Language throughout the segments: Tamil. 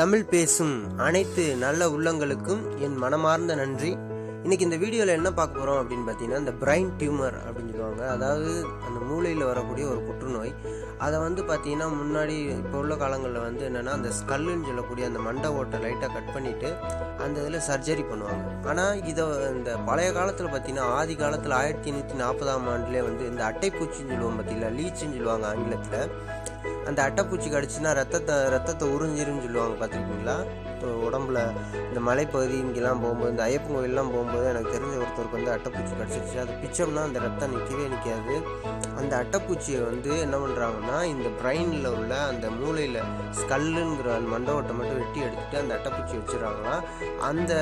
தமிழ் பேசும் அனைத்து நல்ல உள்ளங்களுக்கும் என் மனமார்ந்த நன்றி. இன்னைக்கு இந்த வீடியோவில் என்ன பார்க்க போகிறோம் அப்படின்னு பார்த்தீங்கன்னா இந்த பிரைன் டியூமர் அப்படின்னு சொல்லுவாங்க. அதாவது அந்த மூளையில் வரக்கூடிய ஒரு புற்றுநோய். அதை வந்து பார்த்தீங்கன்னா முன்னாடி இப்போ உள்ள காலங்களில் வந்து என்னென்னா அந்த ஸ்கல்லுன்னு சொல்லக்கூடிய அந்த மண்டை ஓட்டை லைட்டாக கட் பண்ணிவிட்டு அந்த இதில் சர்ஜரி பண்ணுவாங்க. ஆனால் இதை இந்த பழைய காலத்தில் பார்த்தீங்கன்னா ஆதி காலத்தில் ஆயிரத்தி எண்ணூற்றி நாற்பதாம் ஆண்டுலேயே வந்து இந்த அட்டைப்பூச்சின்னு சொல்லுவோம் பார்த்தீங்களா லீச்சுன்னு சொல்லுவாங்க ஆங்கிலத்தில். அந்த அட்டைப்பூச்சி கடிச்சுன்னா ரத்தத்தை ரத்தத்தை உறிஞ்சிருன்னு சொல்லுவாங்க பார்த்துருக்கீங்களா? உடம்புல இந்த மலைப்பகுதி இங்கெல்லாம் போகும்போது இந்த ஐயப்பன் கோயிலெலாம் போகும்போது எனக்கு தெரிஞ்ச ஒருத்தருக்கு வந்து அட்டைப்பூச்சி கிடச்சிருச்சு. அது பிச்சோம்னா அந்த ரத்தம் நிற்கவே நிற்காது அந்த அட்டைப்பூச்சியை வந்து என்ன பண்ணுறாங்கன்னா இந்த பிரெயினில் உள்ள அந்த மூளையில் ஸ்கல்லுங்கிற அந்த மண்டவட்டை மட்டும் வெட்டி எடுத்துகிட்டு அந்த அட்டைப்பூச்சி வச்சுருவாங்கன்னா அந்த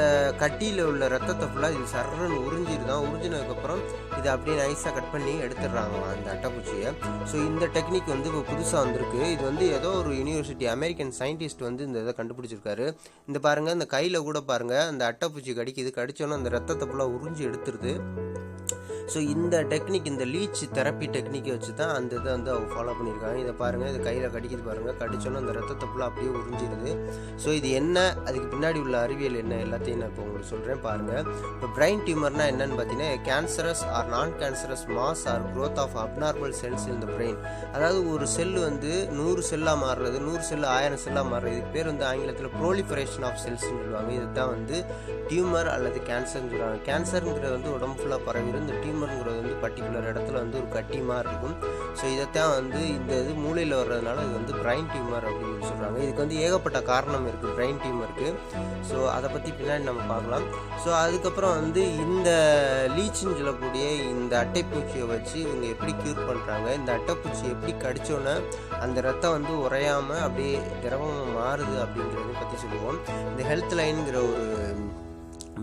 கட்டியில் உள்ள ரத்தத்தை ஃபுல்லாக இது சர்றன்னு உறிஞ்சிருதான் உறிஞ்சினதுக்கப்புறம் இதை அப்படியே நைஸாக கட் பண்ணி எடுத்துடுறாங்களாம் அந்த அட்டைப்பூச்சியை. ஸோ இந்த டெக்னிக் வந்து இப்போ புதுசாக வந்திருக்கு. இது வந்து ஏதோ ஒரு யூனிவர்சிட்டி அமெரிக்கன் சயின்டிஸ்ட் வந்து இந்த இதை கண்டுபிடிச்சிருக்காரு. இந்த பாருங்கள் இந்த கையில் கூட பாருங்கள் அந்த அட்டைப்பூச்சி கடிக்குது. கடித்தோன்னே அந்த ரத்தத்தை ஃபுல்லாக உறிஞ்சி எடுத்துருது. ஸோ இந்த டெக்னிக் இந்த லீச் தெரப்பி டெக்னிக்கை வச்சு தான் அந்த இதை வந்து அவங்க ஃபாலோ பண்ணியிருக்காங்க. இதை பாருங்கள் இது கையில் கடிக்குது பாருங்கள் கடிச்சோன்னே அந்த ரத்தத்தை ஃபுல்லாக அப்படியே உறிஞ்சிடுது ஸோ இது என்ன? அதுக்கு பின்னாடி உள்ள அறிவியல் என்ன? எல்லாத்தையும் நான் இப்போ உங்களுக்கு சொல்கிறேன் பாருங்கள் இப்போ பிரெயின் டியூமர்னால் என்னென்னு பார்த்தீங்கன்னா cancerous or non cancerous mass or growth of abnormal cells இந்த பிரெயின் அதாவது ஒரு செல் வந்து நூறு செல்லாக மாறுறது நூறு செல்லு ஆயிரம் செல்லாக மாறுறது. இதுக்கு பேர் வந்து ஆங்கிலத்தில் ப்ரோலிஃபரேஷன் ஆஃப் செல்ஸ்னு சொல்லுவாங்க. இதுதான் வந்து டியூமர் அல்லது கேன்சர்னு சொல்லுவாங்க கேன்சருங்கிறது வந்து உடம்பு ஃபுல்லாக பரவிடும். இந்த டியூமருங்கிறது வந்து பர்டிகுலர் இடத்துல வந்து ஒரு கட்டி மாதிரி இருக்கும். ஸோ இதைத்தான் வந்து இந்த இது மூளையில் வர்றதுனால இது வந்து பிரைன் டியூமர் அப்படின்னு சொல்கிறாங்க இதுக்கு வந்து ஏகப்பட்ட காரணம் இருக்குது பிரைன் டியூமருக்கு ஸோ அதை பற்றி பின்னாடி நம்ம பார்க்கலாம். ஸோ அதுக்கப்புறம் வந்து இந்த லீச்சுன்னு சொல்லக்கூடிய இந்த அட்டைப்பூச்சியை வச்சு இவங்க எப்படி க்யூர் பண்ணுறாங்க இந்த அட்டைப்பூச்சி எப்படி கடிச்சோன்னே அந்த ரத்தம் வந்து உறையாமல் அப்படியே திரவமாக மாறுது அப்படிங்கிறத பற்றி சொல்லுவோம். இந்த ஹெல்த் லைனுங்கிற ஒரு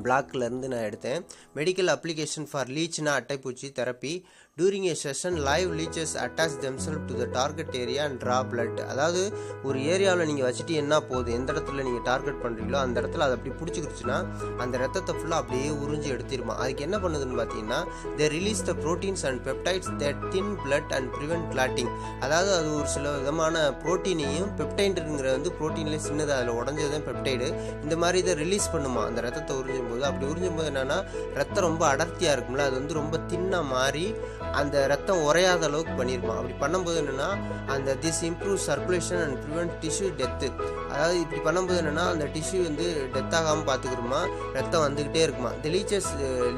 பிளாக்லேருந்து நான் எடுத்தேன். மெடிக்கல் அப்ளிகேஷன் ஃபார் லீச்னா அட்டைப்பூச்சி therapy during a session live leeches attach themselves to the target area and draw blood அதாவது ஒரு ஏரியாவில் நீங்கள் வச்சுட்டு என்ன போகுது எந்த இடத்துல நீங்கள் டார்கெட் பண்ணுறீங்களோ அந்த இடத்துல அது அப்படி பிடிச்சிக்கிடுச்சுன்னா அந்த ரத்தத்தை ஃபுல்லாக அப்படியே உறிஞ்சி எடுத்துருமா? அதுக்கு என்ன பண்ணுதுன்னு பார்த்தீங்கன்னா they release the proteins and peptides that thin blood and prevent clotting அதாவது அது ஒரு சில விதமான ப்ரோட்டீனையும் பெப்டைண்டுங்கிற வந்து ப்ரோட்டீன்லேயே சின்னது அதில் உடஞ்சது தான் பெப்டைடு இந்த மாதிரி இதை ரிலீஸ் பண்ணுமா? அந்த ரத்தத்தை உறிஞ்சும் போது அப்படி உறிஞ்சும் போது என்னென்னா ரத்தம் ரொம்ப அடர்த்தியாக இருக்கும்ல அது வந்து ரொம்ப தின்னாக மாறி அந்த ரத்தம் உறையாத அளவுக்கு பண்ணியிருப்பான். அப்படி பண்ணும்போது என்னென்னா அந்த this improve circulation and prevent tissue death அதாவது இப்படி பண்ணும்போது என்னென்னா அந்த டிஷ்யூ வந்து டெத் ஆகாமல் பார்த்துக்கிறோமா ரத்தம் வந்துக்கிட்டே இருக்குமா. தி லீச்சஸ்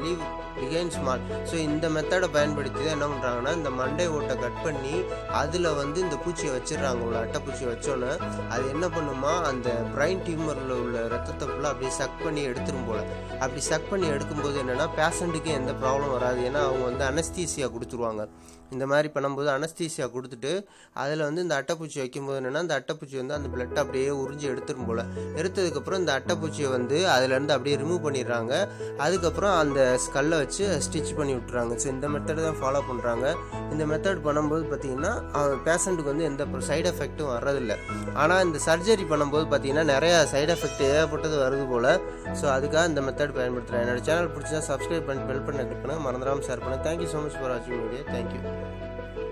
லீவ் பிகைன் ஸ்மால் ஸோ இந்த மெத்தடை பயன்படுத்தி தான் என்ன பண்ணுறாங்கன்னா இந்த மண்டை ஓட்டை கட் பண்ணி அதில் வந்து இந்த பூச்சியை வச்சிடுறாங்க உள்ள அட்டைப்பூச்சியை வச்சோன்னே அது என்ன பண்ணுமா அந்த பிரைன் டியூமரில் உள்ள ரத்தத்தை ஃபுல்லாக அப்படியே சக் பண்ணி எடுத்துரும் போல். அப்படி சக் பண்ணி எடுக்கும்போது என்னென்னா பேஷண்ட்டுக்கு எந்த ப்ராப்ளம் வராது. ஏன்னா அவங்க வந்து அனஸ்தீசியா கொடுத்துருவாங்க. இந்த மாதிரி பண்ணும்போது அனஸ்தீசியா கொடுத்துட்டு அதில் வந்து இந்த அட்டைப்பூச்சி வைக்கும்போது என்னென்னா அந்த அட்டைப்பூச்சி வந்து அந்த பிளட்டை அப்படியே உறிஞ்சி எடுத்துரும் போல். எடுத்ததுக்கப்புறம் இந்த அட்டைப்பூச்சியை வந்து அதுலேருந்து அப்படியே ரிமூவ் பண்ணிடுறாங்க. அதுக்கப்புறம் அந்த ஸ்கல்லை வச்சு ஸ்டிச் பண்ணி விட்டுறாங்க. ஸோ இந்த மெத்தட் தான் ஃபாலோ பண்ணுறாங்க இந்த மெத்தட் பண்ணும்போது பார்த்தீங்கன்னா பேஷண்ட்டுக்கு வந்து எந்த சைடு எஃபெக்ட்டும் வர்றதில்ல. ஆனால் இந்த சர்ஜரி பண்ணும்போது பார்த்தீங்கன்னா நிறையா சைடு எஃபெக்ட் ஏகப்பட்டது வருது போல். ஸோ அதுக்காக இந்த மெத்தட் பயன்படுத்துகிறேன் என்னோடய சேனல் பிடிச்சா சப்ஸ்கிரைப் பண்ணி பெல் பண்ண கிளிக் பண்ணுங்கள் மறந்துடாமல் ஷேர் பண்ணுங்கள் thank you so much for வாட்சிங் வீடியோ தேங்க்யூ